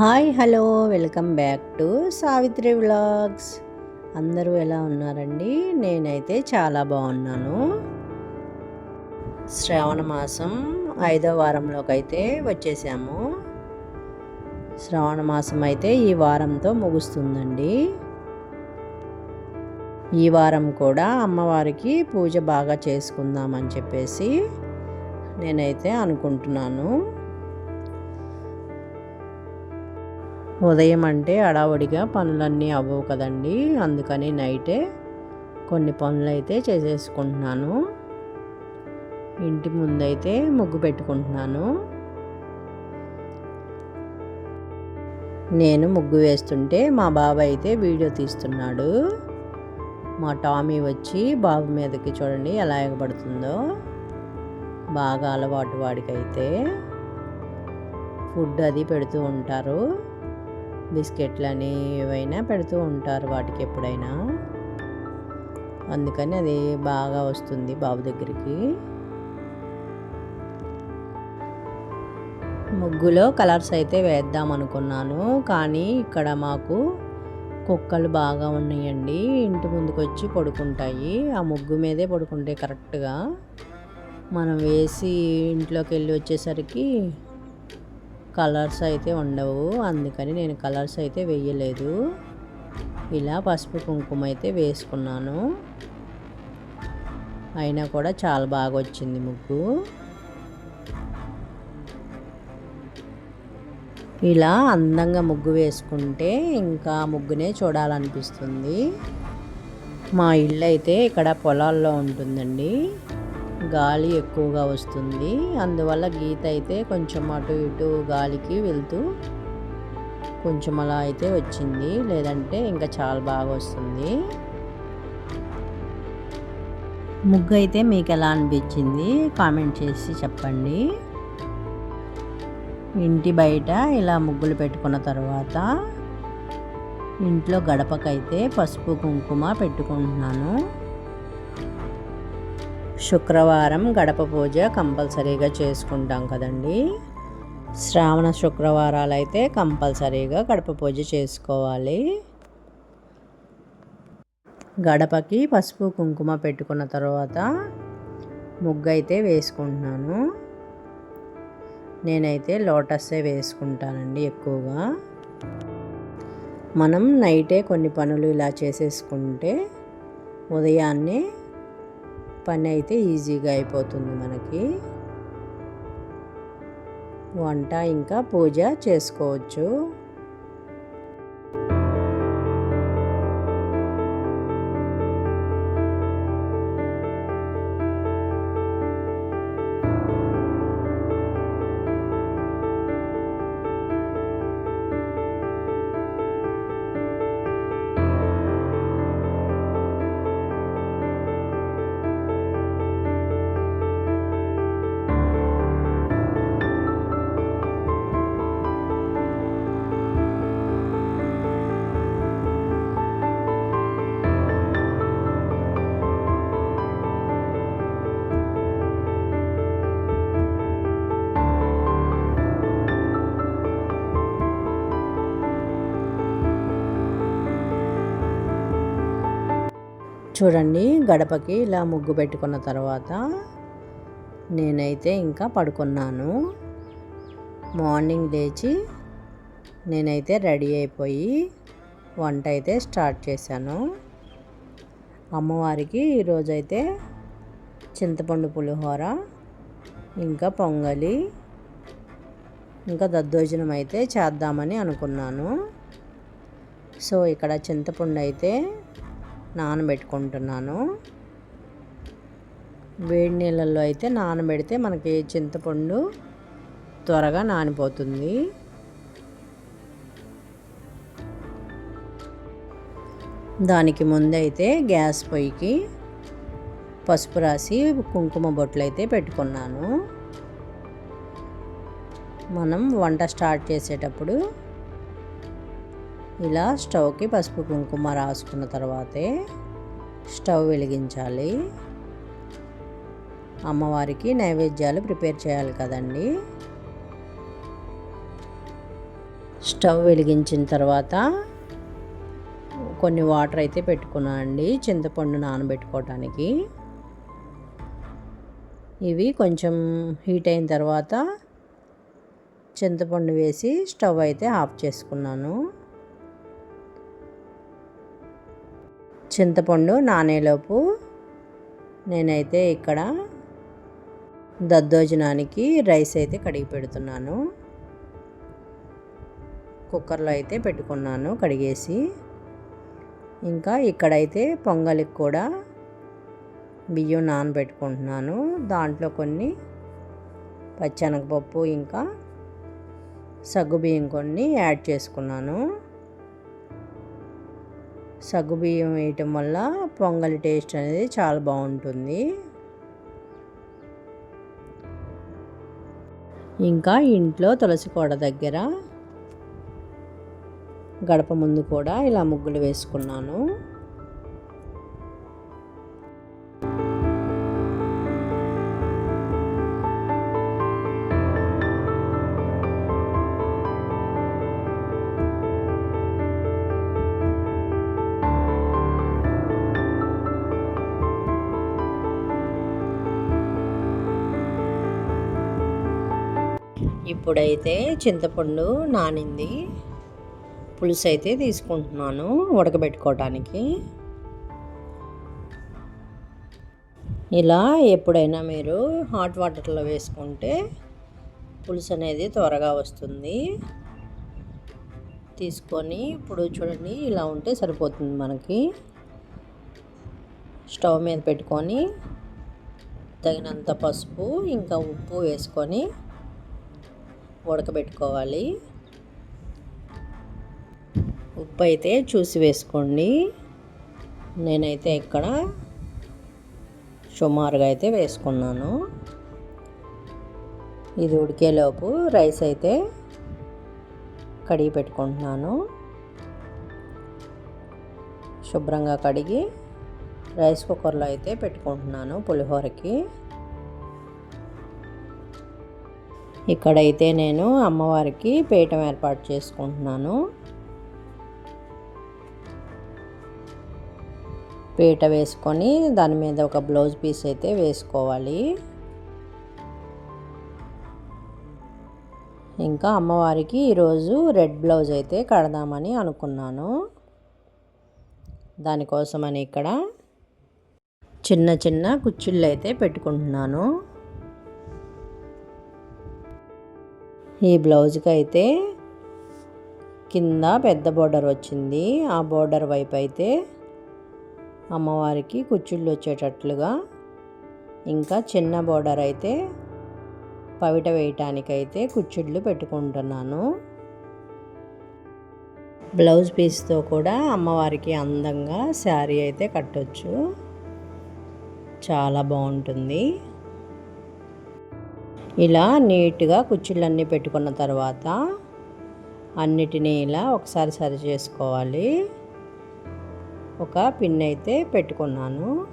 Hi hello. Welcome back to Savitri vlogs. అందరూ ఎలా ఉన్నారండి? నేనైతే చాలా బాగున్నాను. శ్రావణ మాసం ఐదో వారంలోకి అయితే వచ్చేసాము. శ్రావణ మాసం అయితే ఈ వారంతో ముగుస్తుందండి. ఈ వారం కూడా అమ్మవారికి పూజ బాగా చేసుకుందామని చెప్పేసి నేనైతే అనుకుంటున్నాను. ఉదయం అంటే అడావుడిగా పనులన్నీ అవ్వవు కదండి. అందుకని నైటే కొన్ని పనులు అయితే చేసేసుకుంటున్నాను. ఇంటి ముందైతే ముగ్గు పెట్టుకుంటున్నాను. నేను ముగ్గు వేస్తుంటే మా బాబాయ్ అయితే వీడియో తీస్తున్నాడు. మా టామీ వచ్చి బాబు మీదకి చూడండి ఎలా ఎగబడుతుందో. బాగా అలవాటు వాడికైతే. ఫుడ్ అది పెడుతూ ఉంటారు. బిస్కెట్లని ఏవైనా పెడుతూ ఉంటారు వాటికి ఎప్పుడైనా. అందుకని అది బాగా వస్తుంది బాబు దగ్గరికి. ముగ్గులో కలర్స్ అయితే వేద్దాం అనుకున్నాను కానీ ఇక్కడ మాకు కుక్కలు బాగా ఉన్నాయండి. ఇంటి ముందుకు వచ్చి పడుకుంటాయి. ఆ ముగ్గు మీదే పడుకుంటాయి కరెక్ట్గా మనం వేసి ఇంట్లోకి వెళ్ళి వచ్చేసరికి కలర్స్ అయితే ఉండవు. అందుకని నేను కలర్స్ అయితే వేయలేదు. ఇలా పసుపు కుంకుమ అయితే వేసుకున్నాను. అయినా కూడా చాలా బాగా వచ్చింది ముగ్గు. ఇలా అందంగా ముగ్గు వేసుకుంటే ఇంకా ముగ్గునే చూడాలనిపిస్తుంది. మా ఇల్లు అయితే ఇక్కడ పొలాల్లో ఉంటుందండి. గాలి ఎక్కువగా వస్తుంది. అందువల్ల గీత అయితే కొంచెం అటు ఇటు గాలికి వెళ్తూ కొంచెం అలా అయితే వచ్చింది. లేదంటే ఇంకా చాలా బాగా వస్తుంది. ముగ్గు అయితే మీకు ఎలా అనిపించింది? కామెంట్ చేసి చెప్పండి. ఇంటి బయట ఇలా ముగ్గులు పెట్టుకున్న తర్వాత ఇంట్లో గడపకైతే పసుపు కుంకుమ పెట్టుకుంటున్నాను. శుక్రవారం గడప పూజ కంపల్సరీగా చేసుకుంటాం కదండి. శ్రావణ శుక్రవారాలు అయితే కంపల్సరీగా గడప పూజ చేసుకోవాలి. గడపకి పసుపు కుంకుమ పెట్టుకున్న తర్వాత ముగ్గు అయితే వేసుకుంటున్నాను. నేనైతే లోటస్సే వేసుకుంటానండి ఎక్కువగా. మనం నైటే కొన్ని పనులు ఇలా చేసేసుకుంటే ఉదయాన్నే పని అయితే ఈజీగా అయిపోతుంది మనకి. వంట ఇంకా పూజ చేసుకోవచ్చు. చూడండి గడపకి ఇలా ముగ్గు పెట్టుకున్న తర్వాత నేనైతే ఇంకా పడుకున్నాను. మార్నింగ్ లేచి నేనైతే రెడీ అయిపోయి వంట అయితే స్టార్ట్ చేశాను. అమ్మవారికి ఈరోజైతే చింతపండు పులిహోర ఇంకా పొంగలి ఇంకా దద్దోజనం అయితే చేద్దామని అనుకున్నాను. సో ఇక్కడ చింతపండు అయితే నానబెట్టుకుంటున్నాను. వేడి నీళ్ళల్లో అయితే నానబెడితే మనకి చింతపండు త్వరగా నానిపోతుంది. దానికి ముందైతే గ్యాస్ పొయ్యికి పసుపు రాసి కుంకుమ బొట్లు అయితే పెట్టుకున్నాను. మనం వంట స్టార్ట్ చేసేటప్పుడు ఇలా స్టవ్కి పసుపు కుంకుమ రాసుకున్న తర్వాతే స్టవ్ వెలిగించాలి. అమ్మవారికి నైవేద్యాలు ప్రిపేర్ చేయాలి కదండి. స్టవ్ వెలిగించిన తర్వాత కొన్ని వాటర్ అయితే పెట్టుకున్నాను అండి చింతపండు నానబెట్టుకోవటానికి. ఇవి కొంచెం హీట్ అయిన తర్వాత చింతపండు వేసి స్టవ్ అయితే ఆఫ్ చేసుకున్నాను. చింతపండు నానేలోపు నేనైతే ఇక్కడ దద్దోజనానికి రైస్ అయితే కడిగి పెడుతున్నాను. కుక్కర్లో అయితే పెట్టుకున్నాను కడిగేసి. ఇంకా ఇక్కడైతే పొంగలికి కూడా బియ్యం నానబెట్టుకుంటున్నాను. దాంట్లో కొన్ని పచ్చనగపప్పు ఇంకా సగ్గుబియ్యం కొన్ని యాడ్ చేసుకున్నాను. సగ్గుబియ్యం వేయటం వల్ల పొంగలి టేస్ట్ అనేది చాలా బాగుంటుంది. ఇంకా ఇంట్లో తులసి కోడ దగ్గర గడప ముందు కూడా ఇలా ముగ్గులు వేసుకున్నాను. ఇప్పుడైతే చింతపండు నానింది. పులుసు అయితే తీసుకుంటున్నాను ఉడకబెట్టుకోవటానికి. ఇలా ఎప్పుడైనా మీరు హాట్ వాటర్లో వేసుకుంటే పులుసు అనేది త్వరగా వస్తుంది. తీసుకొని ఇప్పుడు చూడండి ఇలా ఉంటే సరిపోతుంది మనకి. స్టవ్ మీద పెట్టుకొని తగినంత పసుపు ఇంకా ఉప్పు వేసుకొని ఉడకబెట్టుకోవాలి. ఉప్పు అయితే చూసి వేసుకోండి. నేనైతే ఇక్కడ సుమారుగా అయితే వేసుకున్నాను. ఇది ఉడికేలోపు రైస్ అయితే కడిగి పెట్టుకుంటున్నాను. శుభ్రంగా కడిగి రైస్ కుక్కర్లో అయితే పెట్టుకుంటున్నాను పులిహోరకి. ఇక్కడైతే నేను అమ్మవారికి పీఠం ఏర్పాటు చేసుకుంటున్నాను. పీట వేసుకొని దాని మీద ఒక బ్లౌజ్ పీస్ అయితే వేసుకోవాలి. ఇంకా అమ్మవారికి ఈరోజు రెడ్ బ్లౌజ్ అయితే కడదామని అనుకున్నాను. దానికోసమని ఇక్కడ చిన్న చిన్న కుచ్చుళ్ళు అయితే పెట్టుకుంటున్నాను. ఈ బ్లౌజ్కి అయితే కింద పెద్ద బోర్డర్ వచ్చింది. ఆ బోర్డర్ వైపు అయితే అమ్మవారికి కుచ్చుళ్ళు వచ్చేటట్లుగా ఇంకా చిన్న బోర్డర్ అయితే పవిట వేయటానికైతే కుచ్చుళ్ళు పెట్టుకుంటున్నాను. బ్లౌజ్ పీస్తో కూడా అమ్మవారికి అందంగా శారీ అయితే కట్టొచ్చు. చాలా బాగుంటుంది. ఇలా నీట్గా కుర్చీలన్నీ పెట్టుకున్న తర్వాత అన్నిటినీ ఇలా ఒకసారి సరి చేసుకోవాలి. ఒక పిన్ అయితే పెట్టుకున్నాను.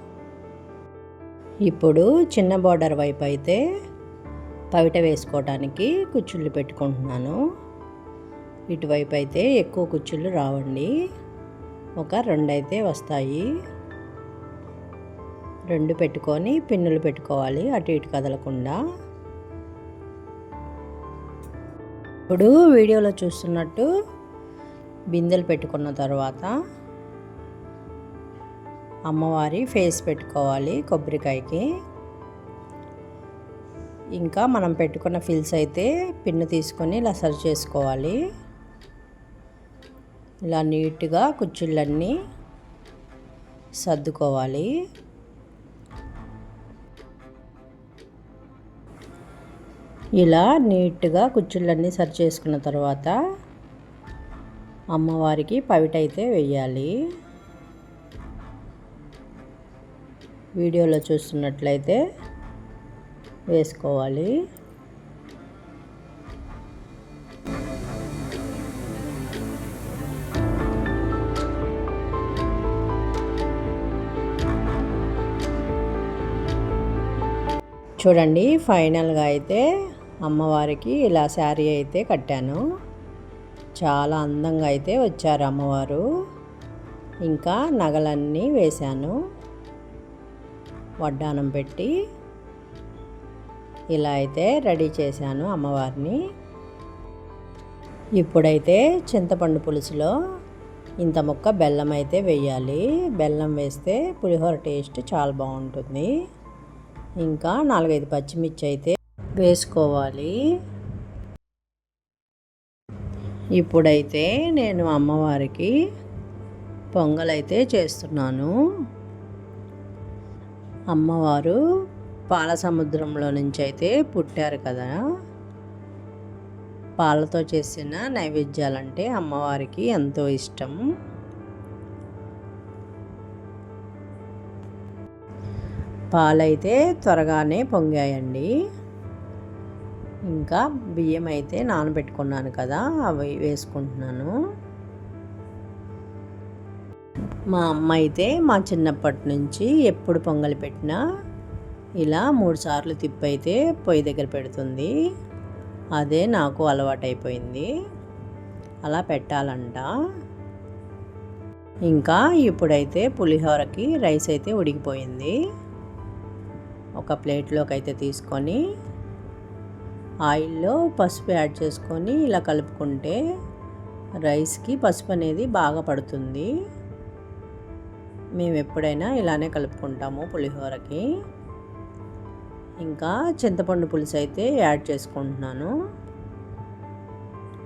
ఇప్పుడు చిన్న బార్డర్ వైపు అయితే పవిట వేసుకోవడానికి కుచ్చుళ్ళు పెట్టుకుంటున్నాను. ఇటువైపు అయితే ఎక్కువ కుచ్చుళ్ళు రావండి. ఒక రెండు అయితే వస్తాయి. రెండు పెట్టుకొని పిన్నులు పెట్టుకోవాలి అటు ఇటు కదలకుండా. ఇప్పుడు వీడియోలో చూస్తున్నట్టు బిందెలు పెట్టుకున్న తర్వాత అమ్మవారి ఫేస్ పెట్టుకోవాలి కొబ్బరికాయకి. ఇంకా మనం పెట్టుకున్న ఫిల్స్ అయితే పిన్ను తీసుకొని ఇలా సరి చేసుకోవాలి. ఇలా నీట్గా కుచ్చుళ్ళన్నీ సర్దుకోవాలి. ఇలా నీట్గా కుచ్చుళ్ళన్నీ సరి చేసుకున్న తర్వాత అమ్మవారికి పవిటైతే వెయ్యాలి. వీడియోలో చూస్తున్నట్లయితే వేసుకోవాలి. చూడండి ఫైనల్గా అయితే అమ్మవారికి ఇలా శారీ అయితే కట్టాను. చాలా అందంగా అయితే వచ్చారు అమ్మవారు. ఇంకా నగలన్నీ వేశాను. వడ్డానం పెట్టి ఇలా అయితే రెడీ చేశాను అమ్మవారిని. ఇప్పుడైతే చింతపండు పులుసులో ఇంత ముక్క బెల్లం అయితే వేయాలి. బెల్లం వేస్తే పులిహోర టేస్ట్ చాలా బాగుంటుంది. ఇంకా నాలుగైదు పచ్చిమిర్చి అయితే వేసుకోవాలి. ఇప్పుడైతే నేను అమ్మవారికి పొంగలైతే చేస్తున్నాను. అమ్మవారు పాల సముద్రంలో నుంచి అయితే పుట్టారు కదా. పాలతో చేసిన నైవేద్యాలంటే అమ్మవారికి ఎంతో ఇష్టం. పాలైతే త్వరగానే పొంగాయండి. ఇంకా బియ్యం అయితే నానబెట్టుకున్నాను కదా అవి వేసుకుంటున్నాను. మా అమ్మ అయితే మా చిన్నప్పటి నుంచి ఎప్పుడు పొంగలి పెట్టినా ఇలా మూడు సార్లు తిప్పైతే పొయ్యి దగ్గర పెడుతుంది. అదే నాకు అలవాటైపోయింది. అలా పెట్టాలంట. ఇంకా ఇప్పుడైతే పులిహోరకి రైస్ అయితే ఉడికిపోయింది. ఒక ప్లేట్లోకి అయితే తీసుకొని ఆయిల్లో పసుపు యాడ్ చేసుకొని ఇలా కలుపుకుంటే రైస్కి పసుపు అనేది బాగా పడుతుంది. మేము ఎప్పుడైనా ఇలానే కలుపుకుంటాము పులిహోరకి. ఇంకా చింతపండు పులుసు అయితే యాడ్ చేసుకుంటున్నాను.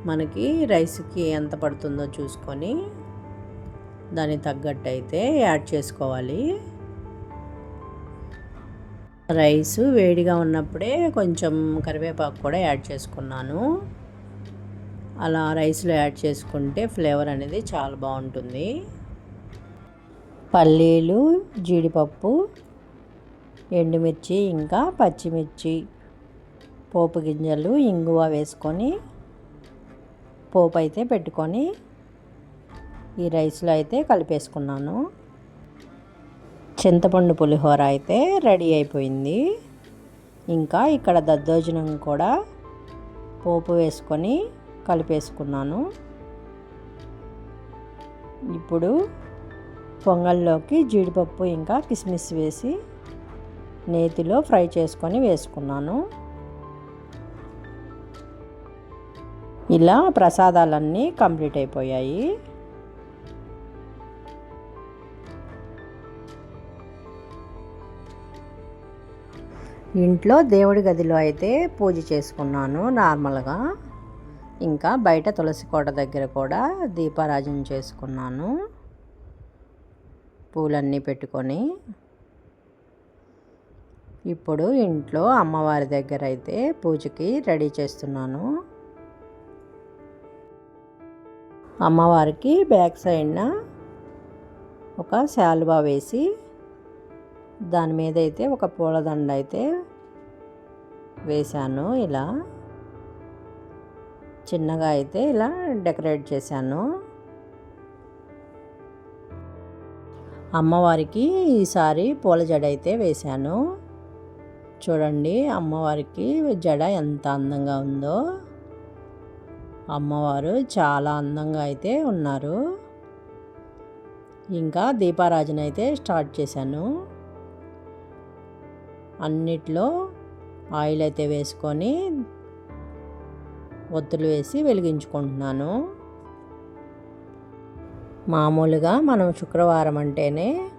మనకి రైస్కి ఎంత పడుతుందో చూసుకొని దానికి తగ్గట్టు అయితే యాడ్ చేసుకోవాలి. రైస్ వేడిగా ఉన్నప్పుడే కొంచెం కరివేపాకు కూడా యాడ్ చేసుకున్నాను. అలా రైస్లో యాడ్ చేసుకుంటే ఫ్లేవర్ అనేది చాలా బాగుంటుంది. పల్లీలు జీడిపప్పు ఎండుమిర్చి ఇంకా పచ్చిమిర్చి పోపు గింజలు ఇంగువ వేసుకొని పోపు అయితే పెట్టుకొని ఈ రైస్లో అయితే కలిపేసుకున్నాను. చింతపండు పులిహోర అయితే రెడీ అయిపోయింది. ఇంకా ఇక్కడ దద్దోజనం కూడా పోపు వేసుకొని కలిపేసుకున్నాను. ఇప్పుడు పొంగల్లోకి జీడిపప్పు ఇంకా కిస్మిస్ వేసి నేతిలో ఫ్రై చేసుకొని వేసుకున్నాను. ఇలా ప్రసాదాలన్నీ కంప్లీట్ అయిపోయాయి. ఇంట్లో దేవుడి గదిలో అయితే పూజ చేసుకున్నాను నార్మల్గా. ఇంకా బయట తులసి కోట దగ్గర కూడా దీపారాజన చేసుకున్నాను. పూలన్నీ పెట్టుకొని. ఇప్పుడు ఇంట్లో అమ్మవారి దగ్గర అయితే పూజకి రెడీ చేస్తున్నాను. అమ్మవారికి బ్యాక్ సైడ్న ఒక శాలువా వేసి దాని మీద అయితే ఒక పూలదండ అయితే వేశాను. ఇలా చిన్నగా అయితే ఇలా డెకరేట్ చేశాను. అమ్మవారికి ఈసారి పూల జడ అయితే వేశాను. చూడండి అమ్మవారికి జడ ఎంత అందంగా ఉందో. అమ్మవారు చాలా అందంగా అయితే ఉన్నారు. ఇంకా దీపారాజన అయితే స్టార్ట్ చేశాను. అన్నిట్లో ఆయిల్ అయితే వేసుకొని ఒత్తులు వేసి వెలిగించుకుంటున్నాను. మామూలుగా మనం శుక్రవారం అంటేనే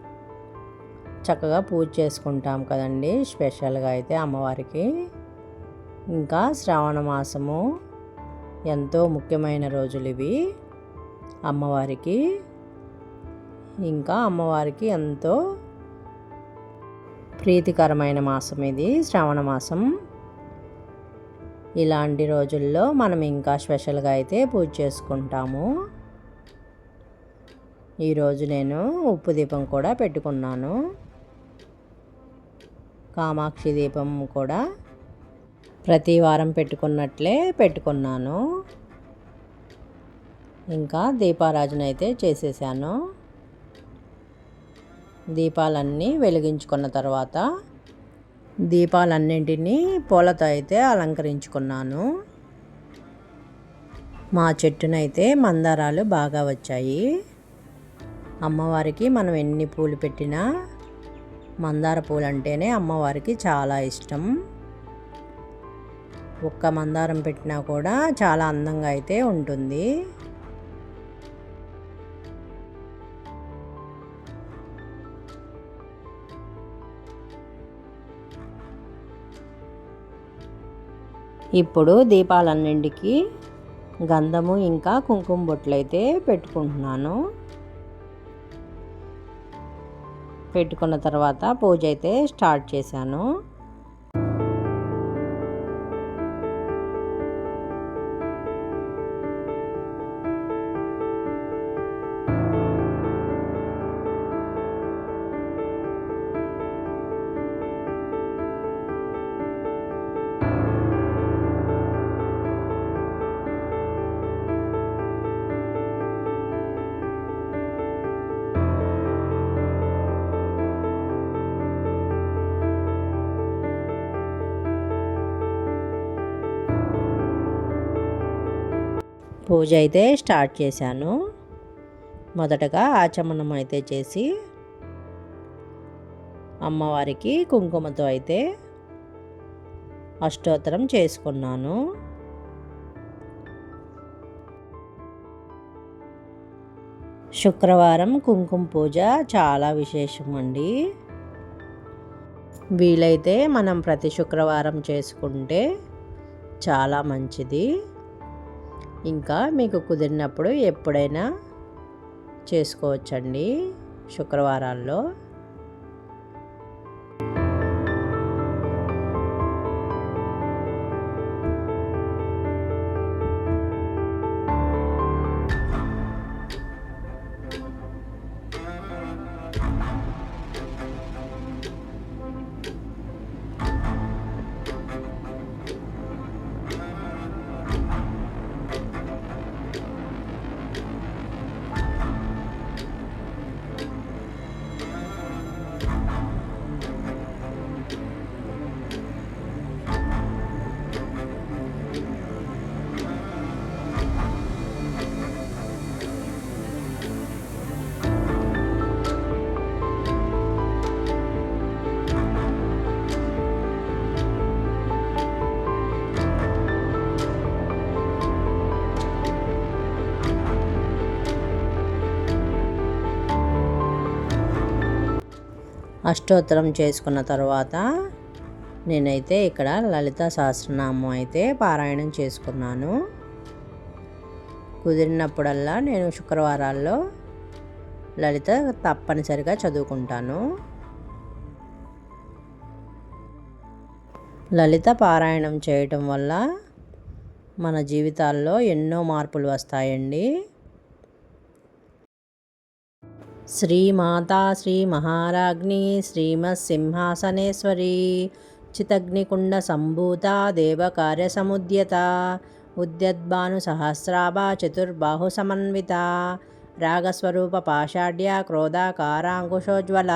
చక్కగా పూజ చేసుకుంటాం కదండి స్పెషల్గా అయితే అమ్మవారికి. ఇంకా శ్రావణ మాసము ఎంతో ముఖ్యమైన రోజులు ఇవి అమ్మవారికి. ఇంకా అమ్మవారికి ఎంతో ప్రీతికరమైన మాసం ఇది శ్రావణ మాసం. ఇలాంటి రోజుల్లో మనం ఇంకా స్పెషల్గా అయితే పూజ చేసుకుంటాము. ఈరోజు నేను ఉప్పు దీపం కూడా పెట్టుకున్నాను. కామాక్షి దీపం కూడా ప్రతి వారం పెట్టుకున్నట్లే పెట్టుకున్నాను. ఇంకా దీపారాజన అయితే చేసేసాను. దీపాలన్నీ వెలిగించుకున్న తర్వాత దీపాలన్నింటినీ పూలతో అయితే అలంకరించుకున్నాను. మా చెట్టునైతే మందారాలు బాగా వచ్చాయి. అమ్మవారికి మనం ఎన్ని పూలు పెట్టినా మందార పూలు అంటేనే అమ్మవారికి చాలా ఇష్టం. ఒక్క మందారం పెట్టినా కూడా చాలా అందంగా అయితే ఉంటుంది. ఇప్పుడు దీపాలన్నింటికి గంధము ఇంకా కుంకుమ బొట్లు అయితే పెట్టుకుంటున్నాను. పెట్టుకున్న తర్వాత పూజ అయితే స్టార్ట్ చేశాను. పూజ అయితే స్టార్ట్ చేశాను. మొదటగా ఆచమనం అయితే చేసి అమ్మవారికి కుంకుమతో అయితే అష్టోత్తరం చేసుకున్నాను. శుక్రవారం కుంకుమ పూజ చాలా విశేషం అండి వీలైతే మనం ప్రతి శుక్రవారం చేసుకుంటే చాలా మంచిది. ఇంకా మీకు కుదిరినప్పుడు ఎప్పుడైనా చేసుకోవచ్చండి శుక్రవారాల్లో. అష్టోత్తరం చేసుకున్న తర్వాత నేనైతే ఇక్కడ లలిత సహస్రనామం అయితే పారాయణం చేసుకున్నాను. కుదిరినప్పుడల్లా నేను శుక్రవారాల్లో లలిత తప్పనిసరిగా చదువుకుంటాను. లలిత పారాయణం చేయటం వల్ల మన జీవితాల్లో ఎన్నో మార్పులు వస్తాయండి. శ్రీమాతా శ్రీ మహారాజ్ఞి శ్రీమత్సింహాసనేశ్వరి చితగ్నికుండ సంభూత దేవకార్య సముద్యత ఉద్యద్భాను సహస్రాభ చతుర్బాహు సమన్విత రాగస్వరూప పాషాఢ్య క్రోధాకారాంకుశోజ్వల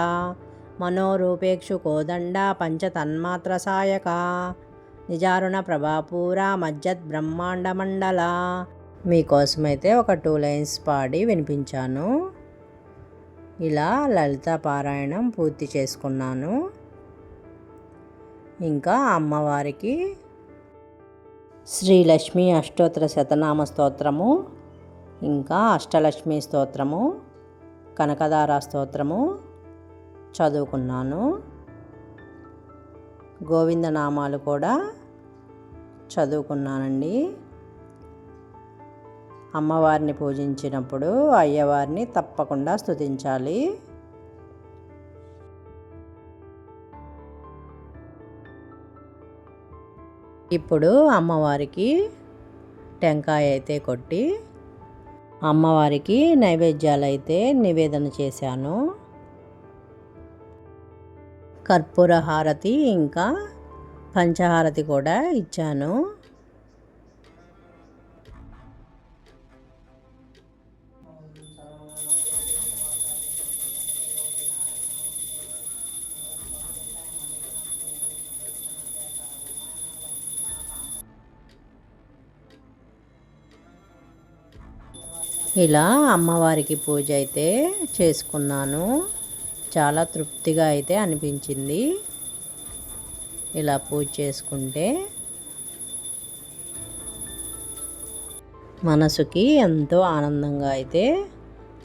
మనోరూపేక్షు కోదండ పంచతన్మాత్ర సాయక నిజారుణ ప్రభాపూర మజ్జద్ బ్రహ్మాండ మండల మీకోసమైతే ఒక టూ లైన్స్ పాడి వినిపించాను. ఇలా లలిత పారాయణం పూర్తి చేసుకున్నాను. ఇంకా అమ్మవారికి శ్రీలక్ష్మి అష్టోత్తర శతనామ స్తోత్రము ఇంకా అష్టలక్ష్మి స్తోత్రము కనకదార స్తోత్రము చదువుకున్నాను. గోవిందనామాలు కూడా చదువుకున్నానండి. అమ్మవారిని పూజించినప్పుడు అయ్యవారిని తప్పకుండా స్థుతించాలి ఇప్పుడు అమ్మవారికి టెంకాయ అయితే కొట్టి అమ్మవారికి నైవేద్యాలు అయితే నివేదన చేశాను. కర్పూర హారతి ఇంకా పంచహారతి కూడా ఇచ్చాను. ఇలా అమ్మవారికి పూజ అయితే చేసుకున్నాను. చాలా తృప్తిగా అయితే అనిపించింది. ఇలా పూజ చేసుకుంటే మనసుకి ఎంతో ఆనందంగా అయితే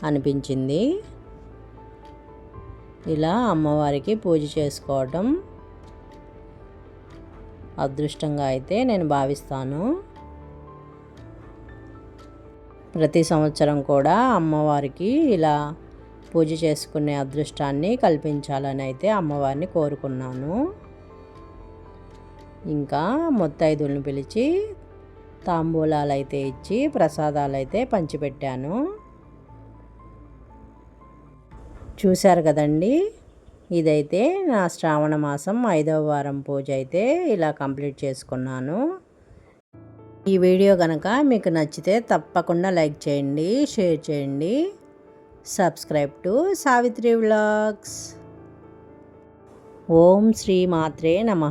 అనిపించింది. ఇలా అమ్మవారికి పూజ చేసుకోవటం అదృష్టంగా అయితే నేను భావిస్తాను. ప్రతి సంవత్సరం కూడా అమ్మవారికి ఇలా పూజ చేసుకునే అదృష్టాన్ని కల్పించాలని అయితే అమ్మవారిని కోరుకున్నాను. ఇంకా మొత్తైదులను పిలిచి తాంబూలాలు అయితే ఇచ్చి ప్రసాదాలు అయితే పంచిపెట్టాను. చూశారు కదండి ఇదైతే నా శ్రావణ మాసం ఐదవ వారం పూజ అయితే ఇలా కంప్లీట్ చేసుకున్నాను. ఈ వీడియో కనుక మీకు నచ్చితే తప్పకుండా లైక్ చేయండి షేర్ చేయండి. సబ్స్క్రైబ్ టు సావిత్రి వ్లాగ్స్ ఓం శ్రీ మాత్రే నమ.